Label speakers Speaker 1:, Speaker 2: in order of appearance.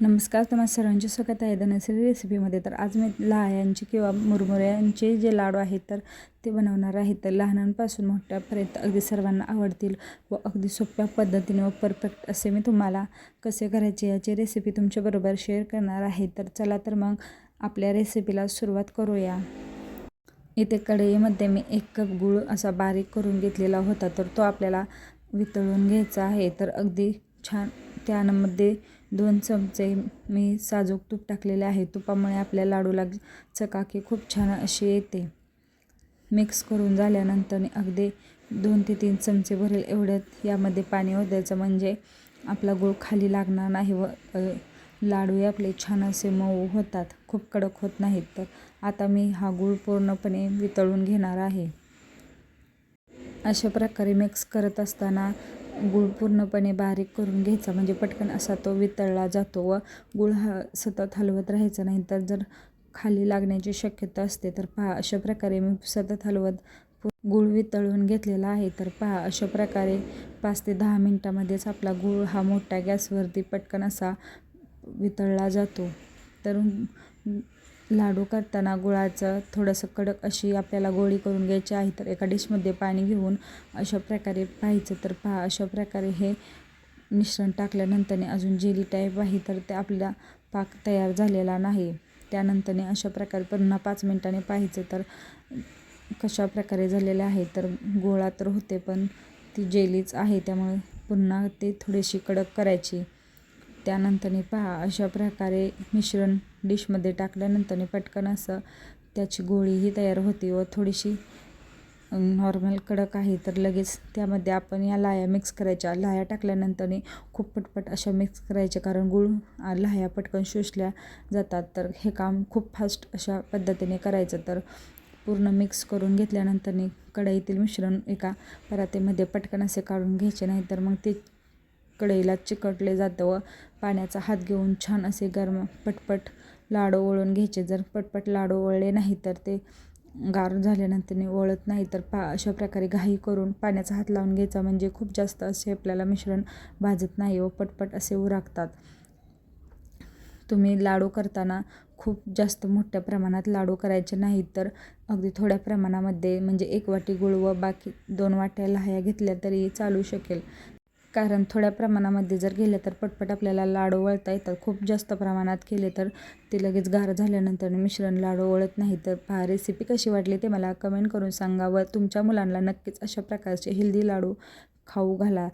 Speaker 1: नमस्कार तुम्हाला सर्वांचे स्वागत आहे. धनश्री रेसिपीमध्ये तर आज मी लहायांचे किंवा मुरमुऱ्यांचे जे लाडू आहेत तर ते बनवणार आहे. तर लहानांपासून मोठ्यापर्यंत अगदी सर्वांना आवडतील व अगदी सोप्या पद्धतीने व परफेक्ट असे मी तुम्हाला कसे करायचे याची रेसिपी तुमच्याबरोबर शेअर करणार आहे. तर चला तर मग आपल्या रेसिपीला सुरुवात करूया. इथे कढईमध्ये मी एक कप गूळ असा बारीक करून घेतलेला होता तर तो आपल्याला वितळून घ्यायचा आहे. तर अगदी छान त्यामध्ये दोन चमचे मी साजूक तूप टाकलेले आहे. तुपामुळे आपल्या लाडूला चकाकी खूप छान अशी येते. मिक्स करून झाल्यानंतर अगदी दोन ते तीन चमचे भरेल एवढ्यात यामध्ये पाणी ओतायचं. म्हणजे आपला गूळ खाली लागणार नाही व लाडूही आपले छान असे मऊ होतात. खूप कडक होत नाहीत. तर आता मी हा गूळ पूर्णपणे वितळून घेणार आहे. अशा प्रकारे मिक्स करत असताना गूळ पूर्णपणे बारीक करून घ्यायचा. म्हणजे पटकन असा तो वितळला जातो व गूळ हा सतत हलवत राहायचा नाही. तर जर खाली लागण्याची शक्यता असते तर पहा अशा प्रकारे मी सतत हलवत गूळ वितळून घेतलेला आहे. तर पहा अशा प्रकारे पाच ते दहा मिनटामध्येच आपला गूळ हा मोठ्या गॅसवरती पटकन असा वितळला जातो. तर लाडू करताना गुळाचं थोडंसं कडक अशी आपल्याला गोळी करून घ्यायची आहे तर एका डिशमध्ये पाणी घेऊन अशा प्रकारे पाहायचं तर पहा अशा प्रकारे हे मिश्रण टाकल्यानंतरने अजून जेली टाईप आहे तर ते आपला पाक तयार झालेला नाही. त्यानंतरने अशा प्रकारे पुन्हा पाच मिनटाने पाहायचं तर कशा प्रकारे झालेले आहे तर गोळा तर होते पण ती जेलीच आहे त्यामुळे पुन्हा ते थोडीशी कडक करायची. त्यानंतरने पहा अशा प्रकारे मिश्रण डिशमध्ये टाकल्यानंतरने पटकन असं त्याची गोळीही तयार होते व थोडीशी नॉर्मल कडक आहे. तर लगेच त्यामध्ये आपण या लाया मिक्स करायच्या. लाया टाकल्यानंतरने खूप पटपट अशा मिक्स करायच्या कारण गुळ लाह्या पटकन शोषल्या जातात. तर हे काम खूप फास्ट अशा पद्धतीने करायचं. तर पूर्ण मिक्स करून घेतल्यानंतरने कढईतील मिश्रण एका परातीमध्ये पटकन असे काढून घ्यायचे. नाही तर मग ते कढईला चिकटले जातं. व पाण्याचा हात घेऊन छान असे गरम पटपट लाडू वळून घ्यायचे. जर पटपट लाडू वळले नाही तर ते गार झाल्यानंतर वळत नाही तर पा अशा प्रकारे घाई करून पाण्याचा हात लावून घ्यायचा. म्हणजे खूप जास्त असे आपल्याला मिश्रण भाजत नाही व पटपट असे उरागतात. तुम्ही लाडू करताना खूप जास्त मोठ्या प्रमाणात लाडू करायचे नाहीत तर अगदी थोड्या प्रमाणामध्ये म्हणजे एक वाटी गुळ व बाकी दोन वाट्या लाह्या घेतल्या तरी चालू शकेल. कारण थोड्या प्रमाणामध्ये जर गेलं तर पटपट आपल्याला लाडू वळता येतात. खूप जास्त प्रमाणात केले तर ते लगेच गार झाल्यानंतर मिश्रण लाडू वळत नाही. तर पहा रेसिपी कशी वाटली ते मला कमेंट करून सांगा व तुमच्या मुलांना नक्कीच अशा प्रकारचे हेल्दी लाडू खाऊ घाला.